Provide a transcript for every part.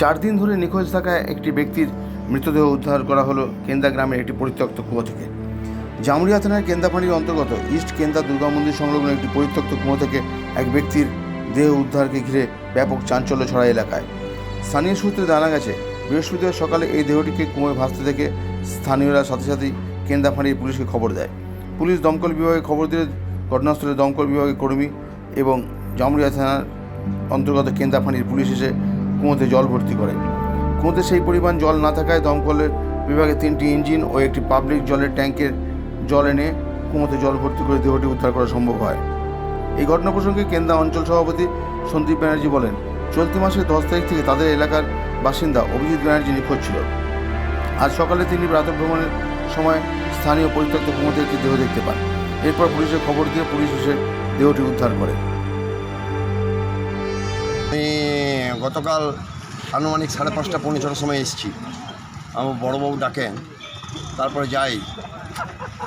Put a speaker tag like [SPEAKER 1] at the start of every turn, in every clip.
[SPEAKER 1] চার দিন ধরে নিখোঁজ থাকা একটি ব্যক্তির মৃতদেহ উদ্ধার করা হলো কেন্দা গ্রামের একটি পরিত্যক্ত কুয়ো থেকে। জামুরিয়া থানার কেন্দাফাঁড়ির অন্তর্গত ইস্ট কেন্দা দুর্গা মন্দির সংলগ্ন একটি পরিত্যক্ত কুয়ো থেকে এক ব্যক্তির দেহ উদ্ধারকে ঘিরে ব্যাপক চাঞ্চল্য ছড়া এলাকায়। স্থানীয় সূত্রে জানা গেছে, বৃহস্পতিবার সকালে এই দেহটিকে কুয়োয় ভাসতে দেখে স্থানীয়রা সাথে সাথেই কেন্দাফাঁড়ির পুলিশকে খবর দেয়। পুলিশ দমকল বিভাগে খবর দিলে ঘটনাস্থলে দমকল বিভাগের কর্মী এবং জামুরিয়া থানার অন্তর্গত কেন্দাফাঁড়ির পুলিশ এসে কুয়োতে জল ভর্তি করে। কুয়োতে সেই পরিমাণ জল না থাকায় দমকলের বিভাগে তিনটি ইঞ্জিন ও একটি পাবলিক জলের ট্যাঙ্কের জল এনে কুয়োতে জল ভর্তি করে দেহটি উদ্ধার করা সম্ভব হয়। এই ঘটনা প্রসঙ্গে কেন্দা অঞ্চল সভাপতি সন্দীপ ব্যানার্জি বলেন, চলতি মাসের দশ তারিখ থেকে তাদের এলাকার বাসিন্দা অভিজিৎ ব্যানার্জি নিখোঁজ ছিল। আজ সকালে তিনি প্রাতঃভ্রমণের সময় স্থানীয় পরিত্যক্ত কুয়োতে একটি দেহ দেখতে পান। এরপর পুলিশের খবর দিয়ে পুলিশ এসে দেহটি উদ্ধার করে।
[SPEAKER 2] আমি গতকাল আনুমানিক সাড়ে পাঁচটা, পৌনে ছটার সময় এসেছি। আমার বড়োবাবু ডাকেন, তারপরে যাই।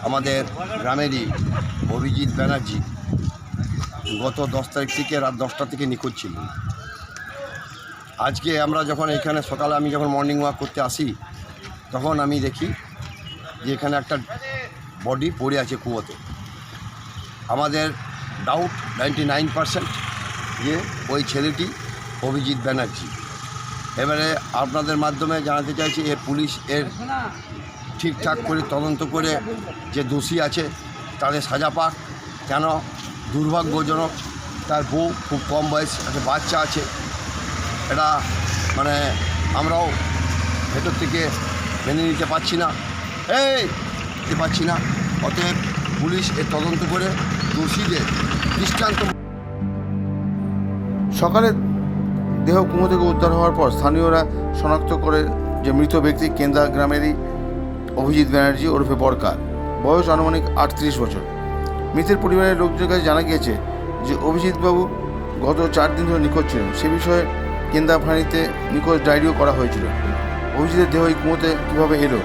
[SPEAKER 2] আমাদের গ্রামেরই অভিজিৎ ব্যানার্জি গত দশ তারিখ থেকে রাত দশটা থেকে নিখোঁজ ছিল। আজকে আমরা যখন এখানে সকালে আমি যখন মর্নিং ওয়াক করতে আসি, তখন আমি দেখি যে এখানে একটা বডি পড়ে আছে কুয়োতে। আমাদের ডাউট নাইনটি নাইন পারসেন্ট যে ওই ছেলেটি অভিজিৎ ব্যানার্জি। এবারে আপনাদের মাধ্যমে জানাতে চাইছি, এ পুলিশ এর ঠিকঠাক করে তদন্ত করে যে দোষী আছে, তাদের সাজা পাক। কেন? দুর্ভাগ্যজনক, তার বউ খুব কম বয়স, একটা বাচ্চা আছে। এটা মানে আমরাও ভেতর থেকে মেনে নিতে পারছি না। এই নিতে পারছি না। অতএব পুলিশ এর তদন্ত করে দোষীদের দৃষ্টান্ত
[SPEAKER 1] সকালে দেহ কুয়ো থেকে উদ্ধার হওয়ার পর স্থানীয়রা শনাক্ত করে যে মৃত ব্যক্তি কেন্দা গ্রামেরই অভিজিৎ ব্যানার্জি ওরফে বরকার। বয়স আনুমানিক আটত্রিশ বছর। মৃতের পরিবারের লোকজনের কাছে জানা গিয়েছে যে অভিজিৎবাবু গত চার দিন ধরে নিখোঁজ ছিলেন। সে বিষয়ে কেন্দা ফাঁড়িতে নিখোঁজ ডায়েরিও করা হয়েছিল। অভিজিতের দেহ এই কুয়োতে কীভাবে এলো?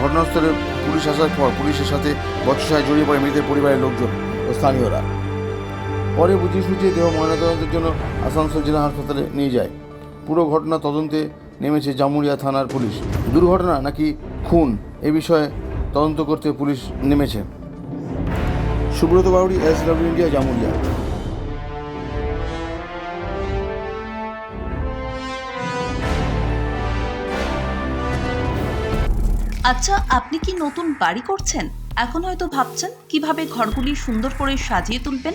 [SPEAKER 1] ঘটনাস্থলে পুলিশ আসার পর পুলিশের সাথে বচসায় জড়িয়ে পড়ে মৃতের পরিবারের লোকজন ও স্থানীয়রা। পরে বুঝিয়ে সুঝিয়ে দেহ ময়নাতদন্তের জন্য আসানসোল জেলা হাসপাতালে নিয়ে যায়। পুরো ঘটনা তদন্তে নেমেছে জামুরিয়া থানার পুলিশ। দুর্ঘটনা নাকি খুন এ বিষয়ে তদন্ত করতে পুলিশ নেমেছে। Subrata Bauri S W India, Jamuria.
[SPEAKER 3] আচ্ছা আপনি কি নতুন বাড়ি করছেন? এখন হয়তো ভাবছেন কীভাবে ঘরগুলি সুন্দর করে সাজিয়ে তুলবেন?